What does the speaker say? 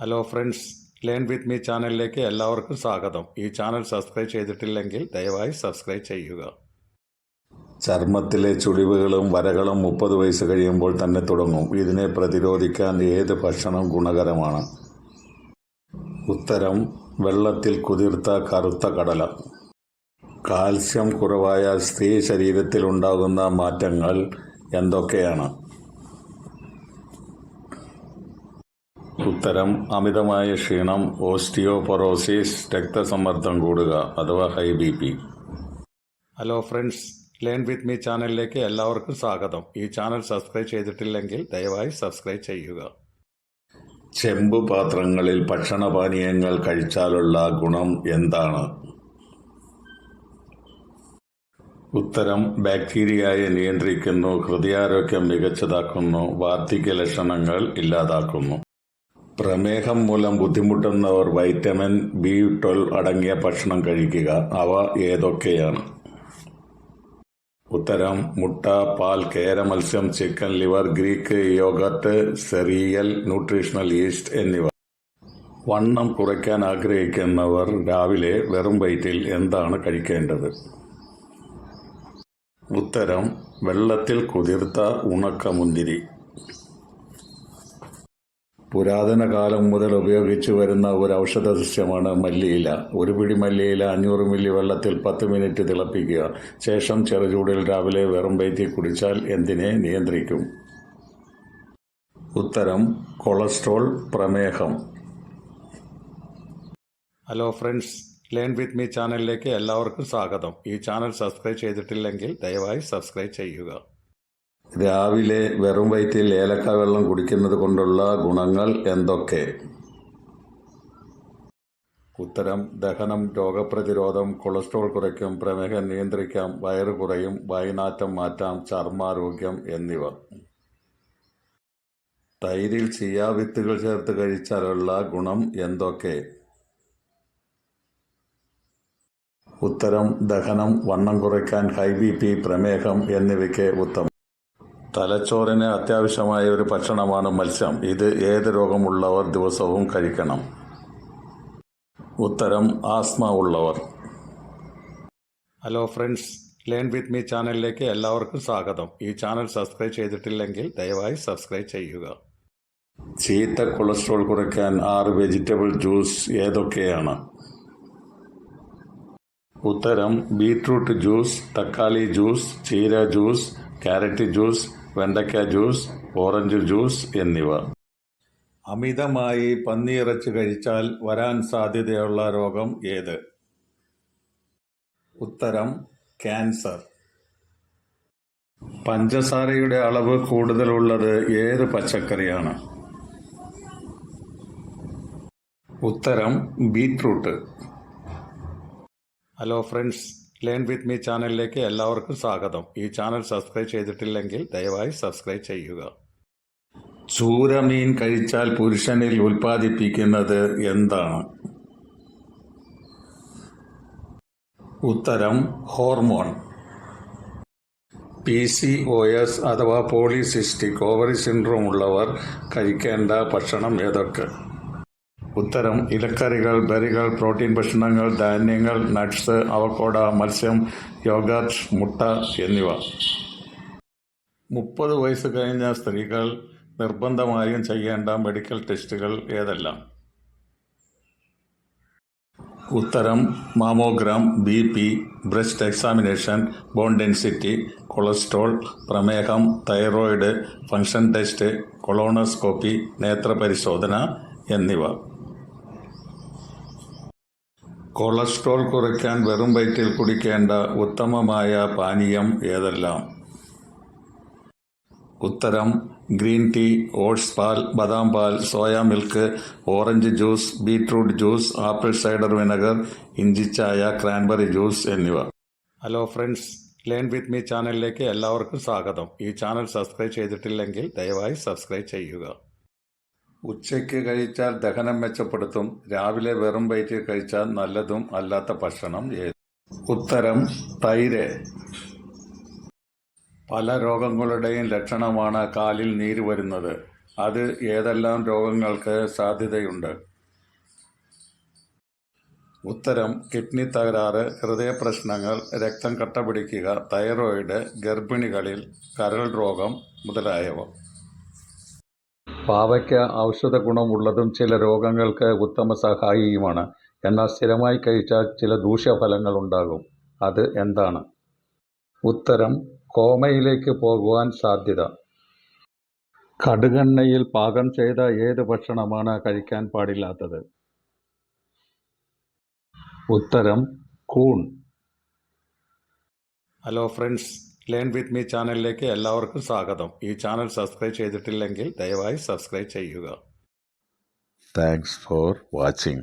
Hello friends learn with me ചാനലിലേക്ക് എല്ലാവർക്കും സ്വാഗതം. ഈ ചാനൽ സബ്സ്ക്രൈബ് ചെയ്തിട്ടില്ലെങ്കിൽ ദയവായി സബ്സ്ക്രൈബ് ചെയ്യുക. ചർമ്മത്തിലെ ചുളിവുകളും വരകളും മുപ്പത് വയസ്സ് കഴിയുമ്പോൾ തന്നെ തുടങ്ങും. ഇതിനെ പ്രതിരോധിക്കാൻ ഏത് ഭക്ഷണം ഗുണകരമാണ്? ഉത്തരം വെള്ളത്തിൽ കുതിർത്ത കറുത്ത കടല. കാൽസ്യം കുറവായ സ്ത്രീ ശരീരത്തിൽ ഉണ്ടാകുന്ന മാറ്റങ്ങൾ എന്തൊക്കെയാണ്? ഉത്തരം അമിതമായ ക്ഷീണം ഓസ്റ്റിയോപൊറോസിസ് രക്തസമ്മർദ്ദം കൂടുക അഥവാ high B P. Hello friends learn with me ചാനലിലേക്ക് എല്ലാവർക്കും സ്വാഗതം. ഈ ചാനൽ സബ്സ്ക്രൈബ് ചെയ്തിട്ടില്ലെങ്കിൽ ദയവായി സബ്സ്ക്രൈബ് ചെയ്യുക. ചെമ്പ് പാത്രങ്ങളിൽ ഭക്ഷണപാനീയങ്ങൾ കഴിച്ചാലുള്ള ഗുണം എന്താണ്? ഉത്തരം ബാക്ടീരിയയെ നിയന്ത്രിക്കുന്നു ഹൃദയാരോഗ്യം മികച്ചതാക്കുന്നു വാർദ്ധക്യ ലക്ഷണങ്ങൾ ഇല്ലാതാക്കുന്നു. പ്രമേഹം മൂലം ബുദ്ധിമുട്ടുന്നവർ വൈറ്റമിൻ ബി ട്വൽവ് അടങ്ങിയ ഭക്ഷണം കഴിക്കുക. അവ ഏതൊക്കെയാണ്? ഉത്തരം മുട്ട പാൽ കേര മത്സ്യം chicken liver Greek yoghurt cereal nutritional yeast എന്നിവ. വണ്ണം കുറയ്ക്കാൻ ആഗ്രഹിക്കുന്നവർ രാവിലെ വെറും വയറ്റിൽ എന്താണ് കഴിക്കേണ്ടത്? ഉത്തരം വെള്ളത്തിൽ കുതിർത്ത ഉണക്കമുന്തിരി. പുരാതന കാലം മുതൽ ഉപയോഗിച്ചു വരുന്ന ഒരു ഔഷധ സസ്യമാണ് മല്ലിയില. ഒരു പിടി മല്ലിയില അഞ്ഞൂറ് മില്ലി വെള്ളത്തിൽ പത്ത് മിനിറ്റ് തിളപ്പിക്കുക. ശേഷം ചെറുചൂടിൽ രാവിലെ വെറും വയറ്റി കുടിച്ചാൽ എന്തിനെ നിയന്ത്രിക്കും? ഉത്തരം കൊളസ്ട്രോൾ പ്രമേഹം. Hello friends learn with me ചാനലിലേക്ക് എല്ലാവർക്കും സ്വാഗതം. ഈ ചാനൽ സബ്സ്ക്രൈബ് ചെയ്തിട്ടില്ലെങ്കിൽ ദയവായി സബ്സ്ക്രൈബ് ചെയ്യുക. രാവിലെ വെറും വയറ്റിൽ ഏലക്ക വെള്ളം കുടിക്കുന്നത് കൊണ്ടുള്ള ഗുണങ്ങൾ എന്തൊക്കെ? ഉത്തരം ദഹനം രോഗപ്രതിരോധം കൊളസ്ട്രോൾ കുറയ്ക്കും പ്രമേഹം നിയന്ത്രിക്കാം വയറ് കുറയും വായുനാറ്റം മാറ്റാം ചർമ്മാരോഗ്യം എന്നിവ. തൈരിൽ ചിയാ വിത്തുകൾ ചേർത്ത് കഴിച്ചാലുള്ള ഗുണം എന്തൊക്കെ? ഉത്തരം ദഹനം വണ്ണം കുറയ്ക്കാൻ ഹൈ ബി പി പ്രമേഹം എന്നിവയ്ക്ക് ഉത്തമം. തലച്ചോറിന് അത്യാവശ്യമായ ഒരു ഭക്ഷണമാണ് മത്സ്യം. ഇത് ഏത് രോഗമുള്ളവർ ദിവസവും കഴിക്കണം. ഉത്തരം ആസ്മ ഉള്ളവർ. Hello friends learn with me ചാനലിലേക്ക് എല്ലാവർക്കും സ്വാഗതം. ഈ ചാനൽ സബ്സ്ക്രൈബ് ചെയ്തിട്ടില്ലെങ്കിൽ ദയവായി സബ്സ്ക്രൈബ് ചെയ്യുക. ചീത്ത കൊളസ്ട്രോൾ കുറയ്ക്കാൻ ആറ് വെജിറ്റബിൾ ജ്യൂസ് ഏതൊക്കെയാണ്? ഉത്തരം ബീട്രൂട്ട് ജ്യൂസ് തക്കാളി ജ്യൂസ് ചീര ജ്യൂസ് ക്യാരറ്റ് ജ്യൂസ് വെണ്ടയ്ക്ക ജ്യൂസ് ഓറഞ്ച് ജ്യൂസ് എന്നിവ. അമിതമായി പന്നിയിറച്ചി കഴിച്ചാൽ വരാൻ സാധ്യതയുള്ള രോഗം ഏത്? ഉത്തരം ക്യാൻസർ. പഞ്ചസാരയുടെ അളവ് കൂടുതലുള്ളത് ഏത് പച്ചക്കറിയാണ്? ഉത്തരം beetroot. Hello friends learn with me ചാനലിലേക്ക് എല്ലാവർക്കും സ്വാഗതം. ഈ ചാനൽ സബ്സ്ക്രൈബ് ചെയ്തിട്ടില്ലെങ്കിൽ ദയവായി സബ്സ്ക്രൈബ് ചെയ്യുക. ചൂരമീൻ കഴിച്ചാൽ പുരുഷനിൽ ഉൽപ്പാദിപ്പിക്കുന്നത് എന്താണ്? ഉത്തരം hormone. P C O S അഥവാ പോളിസിസ്റ്റിക് ഓവറി സിൻഡ്രോം ഉള്ളവർ കഴിക്കേണ്ട ഭക്ഷണം ഏതൊക്കെ? ഉത്തരം ഇലക്കറികൾ ബെറികൾ പ്രോട്ടീൻ ഭക്ഷണങ്ങൾ ധാന്യങ്ങൾ നട്ട്സ് അവക്കോട മത്സ്യം യോഗാറ്റ് മുട്ട എന്നിവ. മുപ്പത് വയസ്സ് കഴിഞ്ഞ സ്ത്രീകൾ നിർബന്ധമായും ചെയ്യേണ്ട മെഡിക്കൽ ടെസ്റ്റുകൾ ഏതെല്ലാം? ഉത്തരം mammogram B P breast examination bone density cholesterol പ്രമേഹം തൈറോയിഡ് ഫങ്ഷൻ ടെസ്റ്റ് കൊളോണോസ്കോപ്പി നേത്രപരിശോധന എന്നിവ. കൊളസ്ട്രോൾ കുറയ്ക്കാൻ വെറും വയറ്റിൽ കുടിക്കേണ്ട ഉത്തമമായ പാനീയം ഏതെല്ലാം? ഉത്തരം ഗ്രീൻ ടീ ഓട്സ് പാൽ ബദാം പാൽ soya milk orange juice beetroot juice apple cider vinegar ഇഞ്ചിച്ചായ cranberry juice എന്നിവ. Hello friends learn with me ചാനലിലേക്ക് എല്ലാവർക്കും സ്വാഗതം. ഈ ചാനൽ സബ്സ്ക്രൈബ് ചെയ്തിട്ടില്ലെങ്കിൽ ദയവായി സബ്സ്ക്രൈബ് ചെയ്യുക. ഉച്ചയ്ക്ക് കഴിച്ചാൽ ദഹനം മെച്ചപ്പെടുത്തും രാവിലെ വെറും വയറ്റിൽ കഴിച്ചാൽ നല്ലതും അല്ലാത്ത ഭക്ഷണം ഏത്? ഉത്തരം തൈര്. പല രോഗങ്ങളുടെയും ലക്ഷണമാണ് കാലിൽ നീര് വരുന്നത്. അത് ഏതെല്ലാം രോഗങ്ങൾക്ക് സാധ്യതയുണ്ട്? ഉത്തരം കിഡ്നി തകരാറ് ഹൃദയപ്രശ്നങ്ങൾ രക്തം കട്ടപിടിക്കുക തൈറോയിഡ് ഗർഭിണികളിൽ കരൾ രോഗം മുതലായവ. പാവയ്ക്ക ഔഷധ ഗുണമുള്ളതും ചില രോഗങ്ങൾക്ക് ഉത്തമ സഹായിയുമാണ്. എന്നാൽ സ്ഥിരമായി കഴിച്ചാൽ ചില ദൂഷ്യഫലങ്ങൾ ഉണ്ടാകും. അത് എന്താണ്? ഉത്തരം കോമയിലേക്ക് പോകുവാൻ സാധ്യത. കടുകെണ്ണയിൽ പാകം ചെയ്ത ഏത് ഭക്ഷണമാണ് കഴിക്കാൻ പാടില്ലാത്തത്? ഉത്തരം കൂൺ. Hello friends learn with me ചാനലിലേക്ക് എല്ലാവർക്കും സ്വാഗതം. ഈ ചാനൽ സബ്സ്ക്രൈബ് ചെയ്തിട്ടില്ലെങ്കിൽ ദയവായി സബ്സ്ക്രൈബ് ചെയ്യുക. Thanks for watching